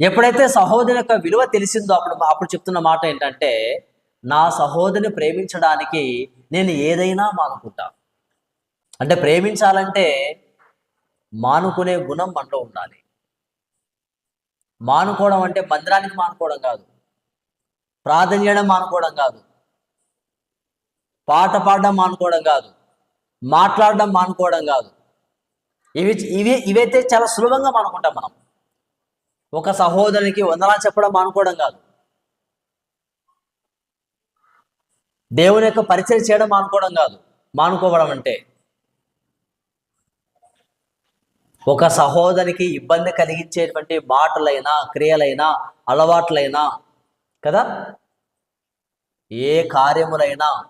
ఎప్పుడైతే సహోదరి యొక్క విలువ తెలిసిందో అప్పుడు అప్పుడు చెప్తున్న మాట ఏంటంటే నా సహోదరిని ప్రేమించడానికి నేను ఏదైనా మానుకుంటా. అంటే ప్రేమించాలంటే మానుకునే గుణం మనలో ఉండాలి. మానుకోవడం అంటే మందిరానికి మానుకోవడం కాదు. ప్రార్థన చేయడం మానుకోవడం కాదు. పాట పాడడం మానుకోవడం కాదు. మాట్లాడడం మానుకోవడం కాదు. ఇవి ఇవి ఇవైతే చాలా సులభంగా మానుకుంటాం మనం. ఒక సహోదరునికి వందనాలు చెప్పడం మానుకోవడం కాదు. దేవుని యొక్క పరిచయం చేయడం మానుకోవడం కాదు. మానుకోవడం అంటే ఒక సహోదరికి ఇబ్బంది కలిగించేటువంటి మాటలైనా క్రియలైనా అలవాట్లైనా కదా? ఏ కార్యములైనా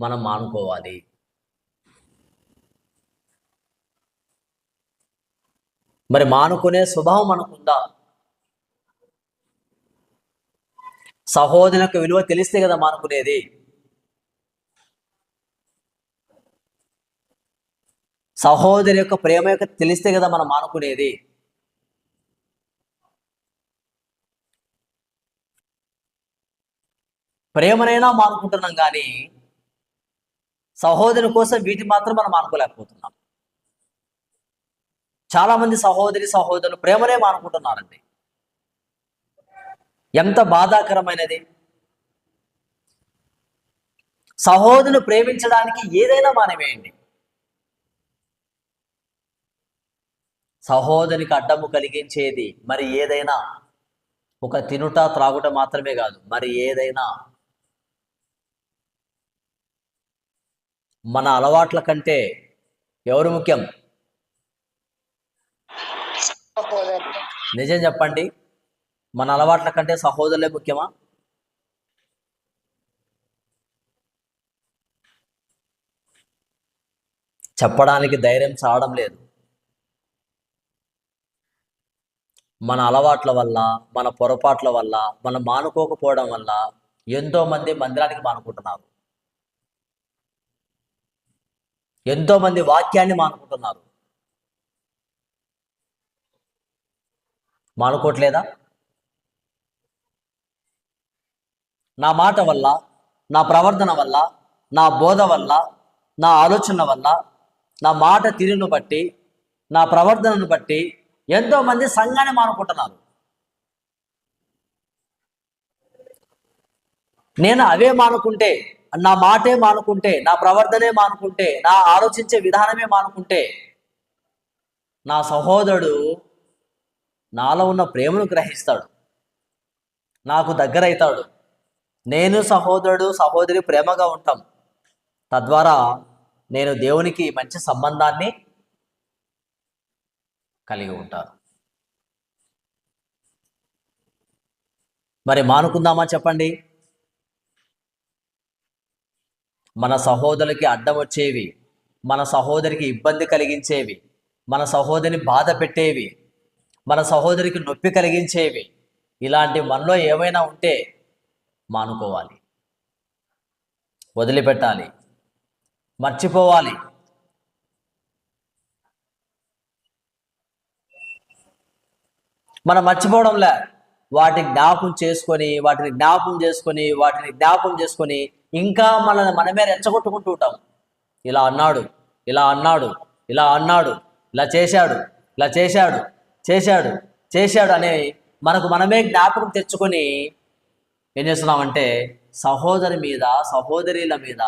మనం మానుకోవాలి. మరి మానుకునే స్వభావం మనకుందా? సహోదరు యొక్క విలువ తెలిస్తే కదా మానుకునేది. సహోదరి యొక్క ప్రేమ యొక్క తెలిస్తే కదా మనం మానుకునేది. ప్రేమనైనా మానుకుంటున్నాం కానీ సహోదరి కోసం వీటి మాత్రం మనం మానుకోలేకపోతున్నాం. చాలా మంది సహోదరి సహోదరులు ప్రేమనే మానుకుంటున్నారండి. ఎంత బాధాకరమైనది. సహోదరుని ప్రేమించడానికి ఏదైనా మానవేయండి. సహోదరికి అడ్డము కలిగించేది మరి ఏదైనా. ఒక తినుట త్రాగుట మాత్రమే కాదు మరి ఏదైనా. మన అలవాట్ల కంటే ఎవరు ముఖ్యం సహోదరు నిజం చెప్పండి మన అలవాట్ల కంటే సహోదరులే ముఖ్యమా? చెప్పడానికి ధైర్యం చావడం లేదు. మన అలవాట్ల వల్ల మన పొరపాట్ల వల్ల మనం మానుకోకపోవడం వల్ల ఎంతోమంది మందిరానికి మానుకుంటున్నారు. ఎంతోమంది వాక్యాన్ని మానుకుంటున్నారు. మానుకోవట్లేదా? నా మాట వల్ల నా ప్రవర్తన వల్ల నా బోధ వల్ల నా ఆలోచన వల్ల నా మాట తీరును బట్టి నా ప్రవర్తనను బట్టి ఎంతో మంది సంఘాన్ని మానుకుంటున్నారు. నేను అవే మానుకుంటే నా మాటే మానుకుంటే నా ప్రవర్తనే మానుకుంటే నా ఆలోచించే విధానమే మానుకుంటే నా సహోదరుడు నాలో ఉన్న ప్రేమను గ్రహిస్తాడు. నాకు దగ్గరవుతాడు నేను సహోదరుడు సహోదరి ప్రేమగా ఉంటాం. తద్వారా నేను దేవునికి మంచి సంబంధాన్ని కలిగి ఉంటాను. మరి మానుకుందామా చెప్పండి? మన సహోదరులకి అడ్డం వచ్చేవి మన సహోదరికి ఇబ్బంది కలిగించేవి మన సహోదరిని బాధ పెట్టేవి మన సహోదరికి నొప్పి కలిగించేవి. ఇలాంటి మనలో ఏమైనా ఉంటే మానుకోవాలి. వదిలిపెట్టాలి. మర్చిపోవాలి. మనం మర్చిపోవడంలే. వాటిని జ్ఞాపం చేసుకొని వాటిని జ్ఞాపం చేసుకొని వాటిని జ్ఞాపం చేసుకొని ఇంకా మన మనమే రెచ్చగొట్టుకుంటూ ఉంటాం. ఇలా అన్నాడు ఇలా అన్నాడు ఇలా అన్నాడు ఇలా చేశాడు ఇలా చేశాడు. చేశాడు చేశాడు అనే మనకు మనమే జ్ఞాపకం తెచ్చుకొని ఏం చేస్తున్నామంటే సహోదరి మీద సహోదరుల మీద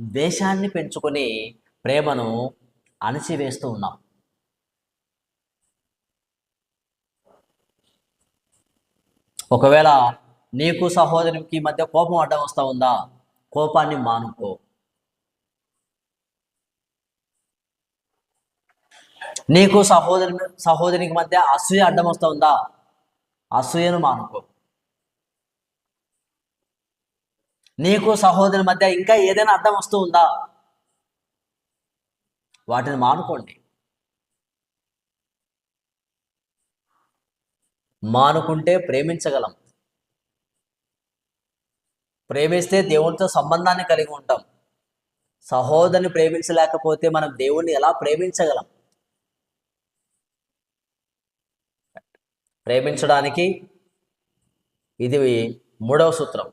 ద్వేషాన్ని పెంచుకొని ప్రేమను అణచివేస్తూ ఉన్నాం. ఒకవేళ నీకు సహోదరికి మధ్య కోపం అడ్డం వస్తూ ఉందా? కోపాన్ని మానుకో. నీకు సహోదరు సహోదరికి మధ్య అసూయ అడ్డం వస్తూ ఉందా? అసూయను మానుకో. నీకు సహోదరి మధ్య ఇంకా ఏదైనా అడ్డం వస్తూ ఉందా? వాటిని మానుకోండి. మానుకుంటే ప్రేమించగలం. ప్రేమిస్తే దేవునితో సంబంధాన్ని కలిగి ఉంటాం. సహోదరిని ప్రేమించలేకపోతే మనం దేవుణ్ణి ఎలా ప్రేమించగలం? ప్రేమించడానికి ఇది మూడవ సూత్రం.